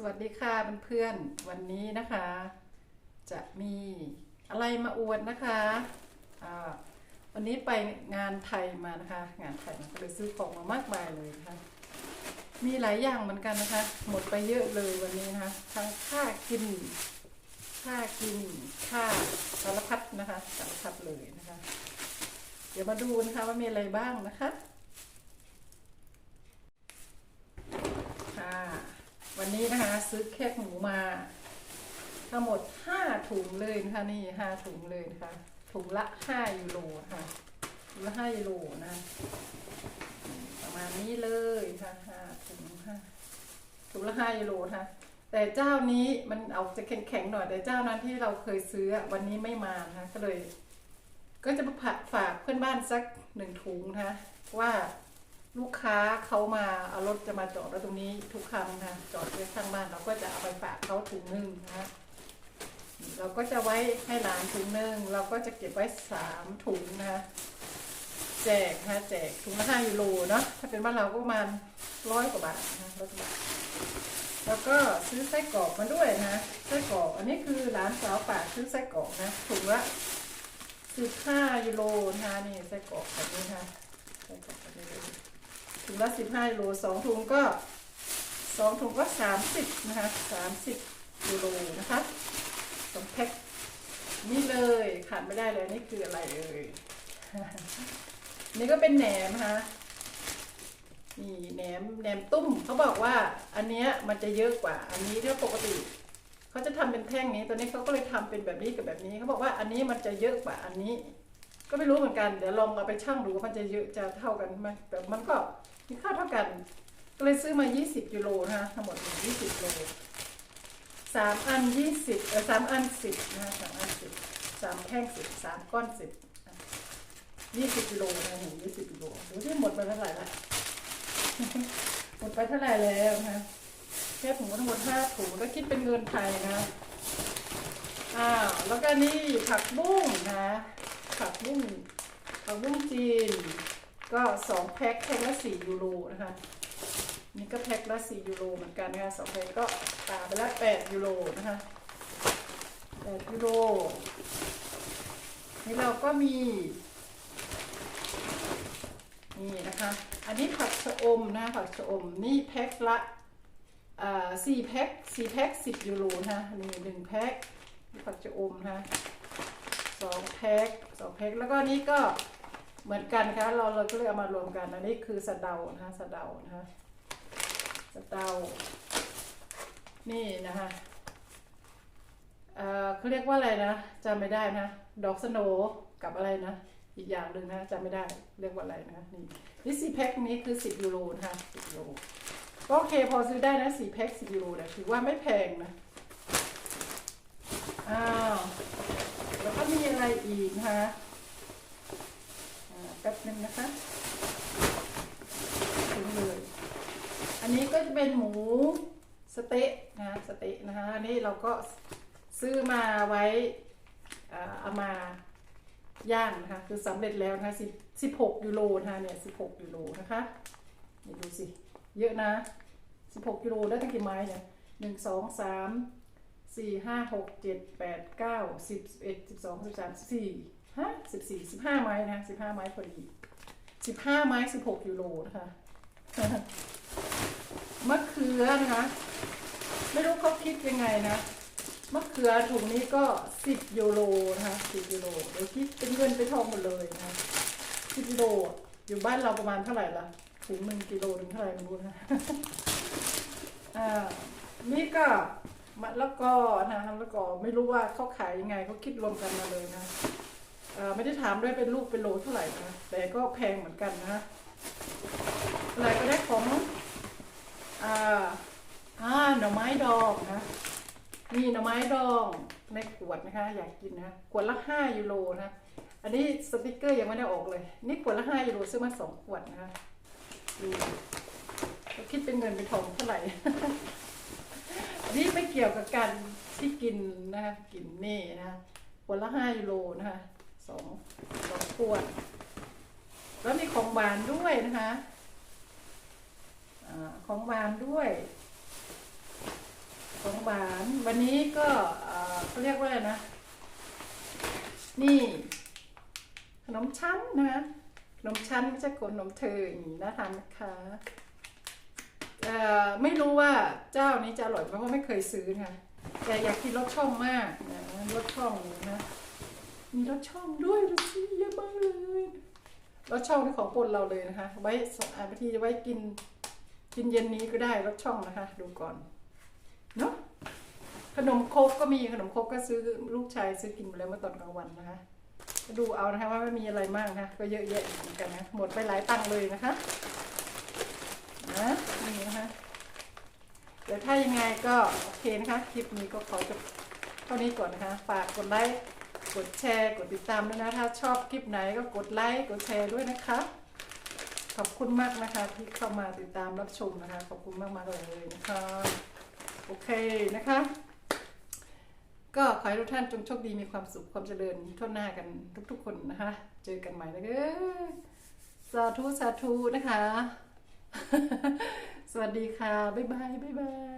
สวัสดีค่ะเพื่อนๆวันนี้นะคะ จะมีอะไรมาอวดนะคะวันนี้ไปงานไทยมานะคะ งานไทยก็เลยซื้อของมามากมายเลยนะคะมีหลายอย่างเหมือนกันนะคะ หมดไปเยอะเลยวันนี้นะคะทั้งค่ากินค่ากินค่าสารพัดนะคะสารพัดเลยนะคะ เดี๋ยวมาดูนะคะว่ามีอะไรบ้างนะคะ วันนี้นะคะ ซื้อแคบหมูมา ทั้งหมด5ถุงเลยนะคะนี่5ถุงเลยนะคะถุงละ5ยูโรค่ะถุงละ5ยูโรนะประมาณนี้เลยค่ะ5ถุงค่ะถุงละ5ยูโรค่ะแต่เจ้านี้มันเอาจะแข็งๆหน่อยแต่เจ้านั้นที่เราเคยซื้อวันนี้ไม่มานะคะก็เลย ก็จะมาผัดฝากเพื่อนบ้านสักหนึ่งถุงนะว่า ลูกค้าเขามาเอารถจะมาจอดไว้วตรงนี้ทุกครั้งนะจอดไว้ข้างบ้านเราก็จะเอาไปฝากเขาถุงหนึ่งนะเราก็จะไว้ให้หลานถุงหนึ่งเราก็จะเก็บไว้สามถุงนะแจกนะแจกถุงละห้ายูโรเนาะถ้าเป็นบ้านเราก็ประมาณร้อยกว่าบาทนะร้อยกว่าบาทแล้วก็ซื้อไส้กรอกมาด้วยนะไส้กรอกอันนี้คือหลานสาวฝากซื้อไส้กรอกนะถุงละสิบห้ายูโรนะนี่ไส้กรอกแบบนี้นะคะไส้กรอกแบบนี้ ถุงละสิบห้าโลสองถุงก็สองถุงก็สามสิบนะคะสามสิบกิโลนะคะสองแพ็คนี่เลยขาดไม่ได้เลยนี่คืออะไรเอ่ยนี่ก็เป็นแหนมนะคะนี่แหนมแหนมตุ้มเขาบอกว่าอันเนี้ยมันจะเยอะกว่า อันนี้ถ้าปกติเขาจะทำเป็นแท่งนี้ตัวนี้เขาก็เลยทำเป็นแบบนี้กับแบบนี้เขาบอกว่าอันนี้มันจะเยอะกว่าอันนี้ ก็ไม่รู้เหมือนกันเดี๋ยวลองเอาไปชั่งดูว่ามันจะเยอะจะเท่ากันไหมแต่มันก็ มีค่าเท่ากัน ก็เลยซื้อมา 20กิโลนะคะทั้งหมด20โลสามอัน20เออสามอัน10นะสามอัน10สามแท่ง10สามก้อน10 20กิโลนะหนู20กิโลดูที่หมดไปเท่าไหร่ละหมดไปเท่าไหร่แล้วนะแค่ถุงทั้งหมด5ถุงก็คิดเป็นเงินไทยนะอ้าวแล้วก็นี่ผักบุ้งนะผักบุ้งผักบุ้งจีน ก็สองแพ็คแพ็คละสี่ยูโรนะคะนี่ก็แพ็คละสี่ยูโรเหมือนกันนะคะสองแพ็คก็ตาไปละแปดยูโรนะคะแปดยูโรนี่เราก็มีนี่นะคะ อันนี้ผักชะอมนะผักชะอมนี่แพ็คละอ่าสี่แพ็คสี่แพ็คสิบยูโรนะนี่หนึ่งแพ็คผักชะอมนะคะสองแพ็คสองแพ็คแล้วก็นี่ก็ เหมือนกันค่ะเราเราก็เลยเอามารวมกัน อันนี้คือสะเดานะคะสะเดานะคะสะเดา นี่นะคะเอ่อเขาเรียกว่าอะไรนะจำไม่ได้นะ ดอกสโนกับอะไรนะ อีกอย่างหนึ่งนะจำไม่ได้เรียกว่าอะไรนะนี่นี่สี่แพ็คนี้คือสิบยูโรนะคะสิบยูโรก็โอเคพอซื้อได้นะสี่แพ็คสิบยูโรนะถือว่าไม่แพงนะอ้าวแล้วก็มีอะไรอีกนะคะอ่าแป๊บนึงนะคะถึงเลย อันนี้ก็จะเป็นหมูสเต๊ะนะสเต๊ะนะคะอันนี้เราก็ซื้อมาไว้อ่าเอามาย่างนะคะ คือสำเร็จแล้วนะคะสิบสิบหกยูโรนะคะเนี่ยสิบหกยูโรนะคะนี่ดูสิ เยอะนะสิบหกยูโรได้ตั้งกี่ไม้เนี่ยหนึ่งสองสามสี่ห้าหกเจ็ดแปดเก้าสิบสิบเอ็ดสิบสองสิบสามสี่ ฮะสิบสี่สิบห้าไม้นะสิบห้าไม้พอดีสิบห้าไม้สิบหกยูโรนะคะมะเขือนะคะ ไม่รู้เขาคิดยังไงนะมะเขือถุงนี้ก็สิบยูโรนะคะสิบยูโรเดี๋ยวคิดเป็นเงินเป็นทองหมดเลยนะสิบยูโรอยู่บ้านเราประมาณเท่าไหร่ละถุงหนึ่งกิโลถึงเท่าไหร่ไม่รู้นะอ่านี่ก็มะละกอนะมะละกอไม่รู้ว่าเขาขายยังไงเขาคิดรวมกันมาเลยนะ ไม่ได้ถามด้วยเป็นลูกเป็นโลเท่าไหร่นะแต่ก็แพงเหมือนกันนะอะไรก็ได้ของอ่าอ่าหน่อไม้ดองนะนี่หน่อไม้ดองในขวดนะคะ อยากกินนะขวดละห้ายูโรนะอันนี้สติกเกอร์ยังไม่ได้ออกเลย นี่ขวดละห้ายูโรซื้อมาสองขวดนะคะดูคิดเป็นเงินเป็นทองเท่าไหร่นี่ไม่เกี่ยวกับการที่กินนะคะกินนี่นะคะขวดละห้ายูโรนะคะ สองสองขวด แล้วมีของหวานด้วยนะคะอของหวานด้วย ของหวานวันนี้ก็เขาเรียกว่าอะไรนะ นี่ ขนมชั้นนะคะขนมชั้นไม่ใช่ขนมเธออย่างนี้น่าทานนะคะไม่รู้ว่าเจ้านี้จะอร่อยเพราะไม่เคยซื้อค่ะแต่อยากกินรสช่องมากนะรสช่องนี้นะ มีรสช่องด้วยดูสิเยอะมากเลยรสช่องนี่ของโปรดเราเลยนะคะ ไว้สองอันบางทีไว้กิน กินเย็นนี้ก็ได้รสช่องนะคะ ดูก่อนเนาะขนมโคกก็มีขนมโคกก็ซื้อลูกชายซื้อกินมาแล้วเมื่อตอนกลางวันนะคะดูเอานะคะว่าไม่มีอะไรมากนะคะก็เยอะแยะเหมือนกันนะหมดไปหลายตังค์เลยนะคะนะนี่นะคะเดี๋ยวถ้ายังไงก็โอเคนะคะ คลิปนี้ก็ขอจบเท่านี้ก่อนนะคะ ฝากกดไลค์ กดแชร์กดติดตามด้วยนะ ถ้าชอบคลิปไหนก็กดไลค์กดแชร์ด้วยนะคะ ขอบคุณมากนะคะ ที่เข้ามาติดตามรับชมนะคะ ขอบคุณมากมากเลยนะคะ โอเคนะคะ ก็ขอให้ทุกท่านจงโชคดีมีความสุขความเจริญทั่วหน้ากันทุก ๆ คนนะคะ เจอกันใหม่นะเด้อสาธุสาธุนะคะ สวัสดีค่ะ บ๊ายบาย บ๊ายบาย